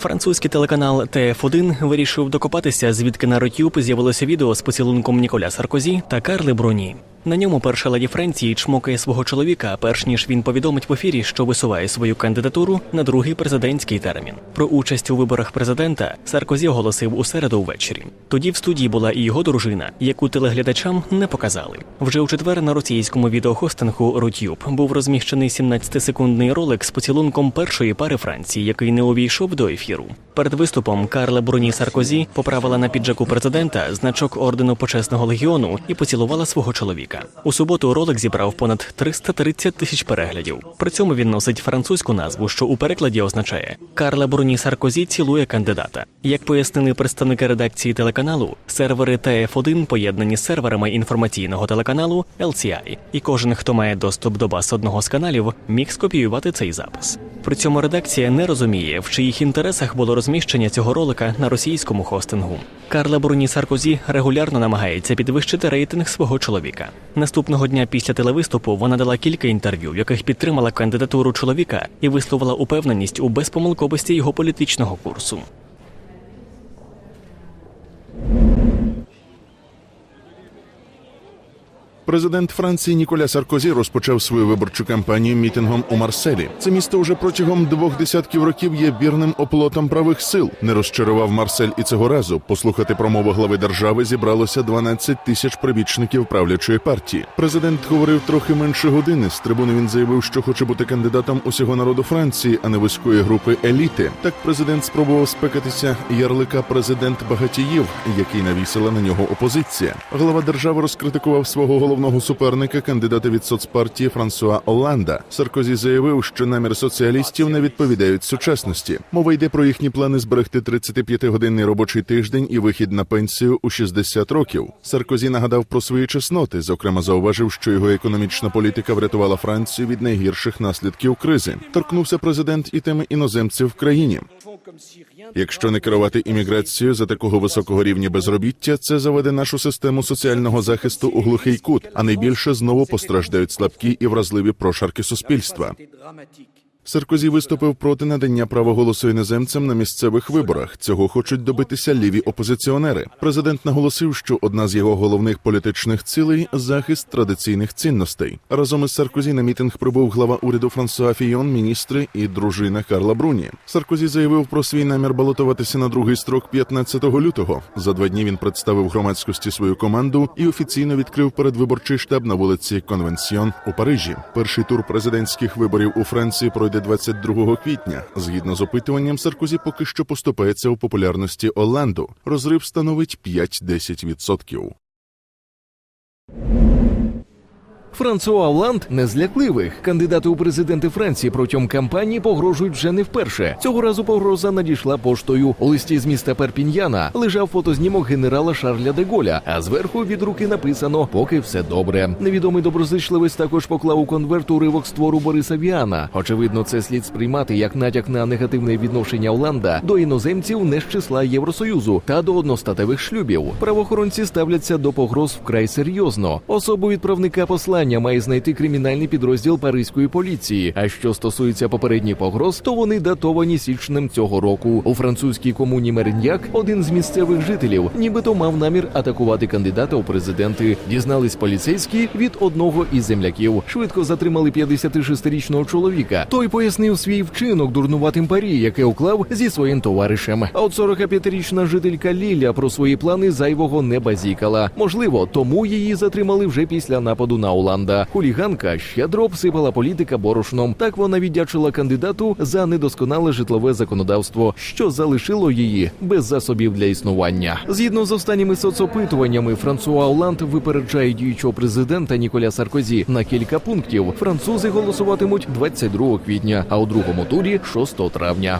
Французький телеканал ТФ1 вирішив докопатися, звідки на Рутюб з'явилося відео з поцілунком Ніколя Саркозі та Карли Бруні. На ньому перша леді Франції чмокає свого чоловіка, перш ніж він повідомить в ефірі, що висуває свою кандидатуру на другий президентський термін. Про участь у виборах президента Саркозі оголосив у середу ввечері. Тоді в студії була і його дружина, яку телеглядачам не показали. Вже у четвер на російському відеохостингу Рутюб був розміщений 17-секундний ролик з поцілунком першої пари Франції, який не увійшов до ефіру. Перед виступом Карла Бруні Саркозі поправила на піджаку президента значок ордену почесного легіону і поцілувала свого чоловіка. У суботу ролик зібрав понад 330 тисяч переглядів. При цьому він носить французьку назву, що у перекладі означає Карла Бруні Саркозі цілує кандидата. Як пояснили представники редакції телеканалу, сервери ТФ1 поєднані з серверами інформаційного телеканалу LCI, і кожен, хто має доступ до баз одного з каналів, міг скопіювати цей запис. При цьому редакція не розуміє, в чиїх інтересах було розміщення цього ролика на російському хостингу. Карла Бруні Саркозі регулярно намагається підвищити рейтинг свого чоловіка. Наступного дня після телевиступу вона дала кілька інтерв'ю, в яких підтримала кандидатуру чоловіка і висловила упевненість у безпомилковості його політичного курсу. Президент Франції Ніколя Саркозі розпочав свою виборчу кампанію мітингом у Марселі. Це місто уже протягом двох десятків років є вірним оплотом правих сил. Не розчарував Марсель і цього разу. Послухати промову глави держави зібралося 12 тисяч прибічників правлячої партії. Президент говорив трохи менше години. З трибуни він заявив, що хоче бути кандидатом усього народу Франції, а не вузької групи еліти. Так президент спробував спекатися ярлика президент багатіїв, який навісила на нього опозиція. Глава держави розкритикував свого головного суперника, кандидата від соцпартії Франсуа Оланда. Саркозі заявив, що намір соціалістів не відповідають сучасності. Мова йде про їхні плани зберегти 35-годинний робочий тиждень і вихід на пенсію у 60 років. Саркозі нагадав про свої чесноти. Зокрема, зауважив, що його економічна політика врятувала Францію від найгірших наслідків кризи. Торкнувся президент і теми іноземців в країні. Якщо не керувати імміграцією за такого високого рівня безробіття, це заведе нашу систему соціального захисту у глухий кут, а найбільше знову постраждають слабкі і вразливі прошарки суспільства. Саркозі виступив проти надання права голосу іноземцям на місцевих виборах. Цього хочуть добитися ліві опозиціонери. Президент наголосив, що одна з його головних політичних цілей захист традиційних цінностей. Разом із Саркозі на мітинг прибув глава уряду Франсуа Фійон, міністри і дружина Карла Бруні. Саркозі заявив про свій намір балотуватися на другий строк 15 лютого. За два дні він представив громадськості свою команду і офіційно відкрив передвиборчий штаб на вулиці Конвенсіон у Парижі. Перший тур президентських виборів у Франції пройде 22 квітня. Згідно з опитуванням, Саркозі поки що поступається у популярності Оланду. Розрив становить 5-10%. Франсуа Оланд не з лякливих. Кандидати у президенти Франції протягом кампанії погрожують вже не вперше. Цього разу погроза надійшла поштою. У листі з міста Перпіньяна лежав фотознімок генерала Шарля де Голля, а зверху від руки написано Поки все добре. Невідомий доброзичливець також поклав у конверт уривок з твору Бориса Віана. Очевидно, це слід сприймати як натяк на негативне відношення Оланда до іноземців не з числа Євросоюзу та до одностатевих шлюбів. Правоохоронці ставляться до погроз вкрай серйозно. Особу відправника послання має знайти кримінальний підрозділ паризької поліції. А що стосується попередніх погроз, то вони датовані січнем цього року. У французькій комуні Мереньяк один з місцевих жителів, нібито мав намір атакувати кандидата у президенти. Дізнались поліцейські від одного із земляків. Швидко затримали 56-річного чоловіка. Той пояснив свій вчинок дурнуватим парі, яке уклав зі своїм товаришем. А от 45-річна жителька Ліля про свої плани зайвого не базікала. Можливо, тому її затримали вже після нападу на Оланда. Хуліганка щедро обсипала політика борошном. Так вона віддячила кандидату за недосконале житлове законодавство, що залишило її без засобів для існування. Згідно з останніми соцопитуваннями, Франсуа Оланд випереджає діючого президента Ніколя Саркозі на кілька пунктів. Французи голосуватимуть 22 квітня, а у другому турі 6 травня.